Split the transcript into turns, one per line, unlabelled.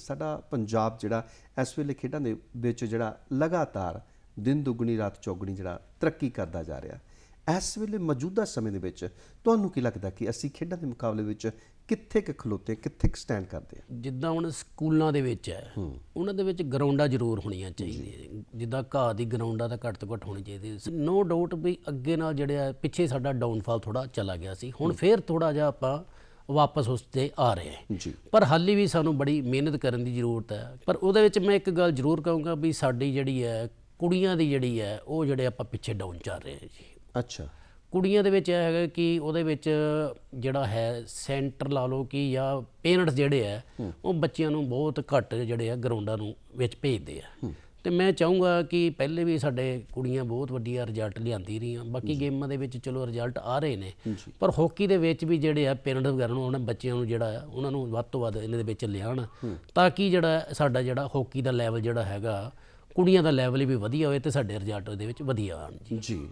ਸਾਡਾ ਪੰਜਾਬ ਜਿਹੜਾ ਇਸ ਵੇਲੇ ਖੇਡਾਂ ਦੇ ਵਿੱਚ ਜਿਹੜਾ ਲਗਾਤਾਰ ਦਿਨ ਦੁੱਗਣੀ ਰਾਤ ਚੌਗਣੀ ਜਿਹੜਾ ਤਰੱਕੀ ਕਰਦਾ ਜਾ ਰਿਹਾ। ਇਸ ਵੇਲੇ ਮੌਜੂਦਾ ਸਮੇਂ ਦੇ ਵਿੱਚ ਤੁਹਾਨੂੰ ਕੀ ਲੱਗਦਾ ਕਿ ਅਸੀਂ ਖੇਡਾਂ ਦੇ ਮੁਕਾਬਲੇ ਵਿੱਚ ਕਿੱਥੇ ਕੁ ਖਲੋਤੇ ਕਿੱਥੇ ਕੁ ਸਟੈਂਡ ਕਰਦੇ ਹਾਂ?
ਜਿੱਦਾਂ ਹੁਣ ਸਕੂਲਾਂ ਦੇ ਵਿੱਚ ਹੈ ਉਹਨਾਂ ਦੇ ਵਿੱਚ ਗਰਾਊਂਡਾਂ ਜ਼ਰੂਰ ਹੋਣੀਆਂ ਚਾਹੀਦੀਆਂ ਜਿੱਦਾਂ ਘਾਹ ਦੀ ਗਰਾਊਂਡਾਂ ਤਾਂ ਘੱਟ ਤੋਂ ਘੱਟ ਹੋਣੀ ਚਾਹੀਦੀ ਨੋ ਡਾਊਟ ਵੀ ਅੱਗੇ ਨਾਲ ਜਿਹੜਾ ਪਿੱਛੇ ਸਾਡਾ ਡਾਊਨਫਾਲ ਥੋੜਾ ਚਲਾ ਗਿਆ ਸੀ। ਹੁਣ ਫੇਰ ਥੋੜਾ ਜਿਹਾ ਆਪਾਂ ਵਾਪਸ ਉਸ ਤੇ ਆ ਰਹੇ ਹਾਂ। ਪਰ ਹਾਲੀ ਵੀ ਸਾਨੂੰ ਬੜੀ ਮਿਹਨਤ ਕਰਨ ਦੀ ਜ਼ਰੂਰਤ ਹੈ। ਪਰ ਉਹਦੇ ਵਿੱਚ ਮੈਂ ਇੱਕ ਗੱਲ ਜ਼ਰੂਰ ਕਹੂੰਗਾ ਵੀ ਸਾਡੀ ਜਿਹੜੀ ਹੈ ਕੁੜੀਆਂ ਦੀ ਜਿਹੜੀ ਹੈ ਉਹ ਜਿਹੜੇ ਆਪਾਂ ਪਿੱਛੇ ਡਾਊਨ ਚੱਲ ਰਹੇ ਹਾਂ ਜੀ।
ਅੱਛਾ।
ਕੁੜੀਆਂ ਦੇ ਵਿੱਚ ਇਹ ਹੈਗਾ ਕਿ ਉਹਦੇ ਵਿੱਚ ਜਿਹੜਾ ਹੈ ਸੈਂਟਰ ਲਾ ਲਓ ਕਿ ਜਾਂ ਪੇਰੈਂਟਸ ਜਿਹੜੇ ਆ ਉਹ ਬੱਚਿਆਂ ਨੂੰ ਬਹੁਤ ਘੱਟ ਜਿਹੜੇ ਆ ਗਰਾਊਂਡਾਂ ਨੂੰ ਵਿੱਚ ਭੇਜਦੇ ਆ। ਤੇ ਮੈਂ ਚਾਹੂੰਗਾ ਕਿ ਪਹਿਲੇ ਵੀ ਸਾਡੇ ਕੁੜੀਆਂ ਬਹੁਤ ਵੱਡੀਆਂ ਰਿਜ਼ਲਟ ਲਿਆਂਦੀ ਰਹੀਆਂ। ਬਾਕੀ ਗੇਮਾਂ ਦੇ ਵਿੱਚ ਚਲੋ ਰਿਜ਼ਲਟ ਆ ਰਹੇ ਨੇ। ਪਰ ਹਾਕੀ ਦੇ ਵਿੱਚ ਵੀ ਜਿਹੜੇ ਆ ਪੇਰੈਂਟਸ ਵਗੈਰਾ ਨੂੰ ਉਹਨਾਂ ਬੱਚਿਆਂ ਨੂੰ ਜਿਹੜਾ ਆ ਉਹਨਾਂ ਨੂੰ ਵੱਧ ਤੋਂ ਵੱਧ ਇਹਨਾਂ ਦੇ ਵਿੱਚ ਲਿਆਉਣ। ਤਾਂ ਕਿ ਜਿਹੜਾ ਸਾਡਾ ਜਿਹੜਾ ਹਾਕੀ ਦਾ ਲੈਵਲ ਜਿਹੜਾ ਹੈਗਾ ਕੁੜੀਆਂ ਦਾ ਲੈਵਲ ਵੀ ਵਧੀਆ ਹੋਵੇ ਤੇ ਸਾਡੇ ਰਿਜ਼ਲਟ ਉਹਦੇ ਵਿੱਚ ਵਧੀਆ ਆਉਣ ਜੀ।
ਜੀ।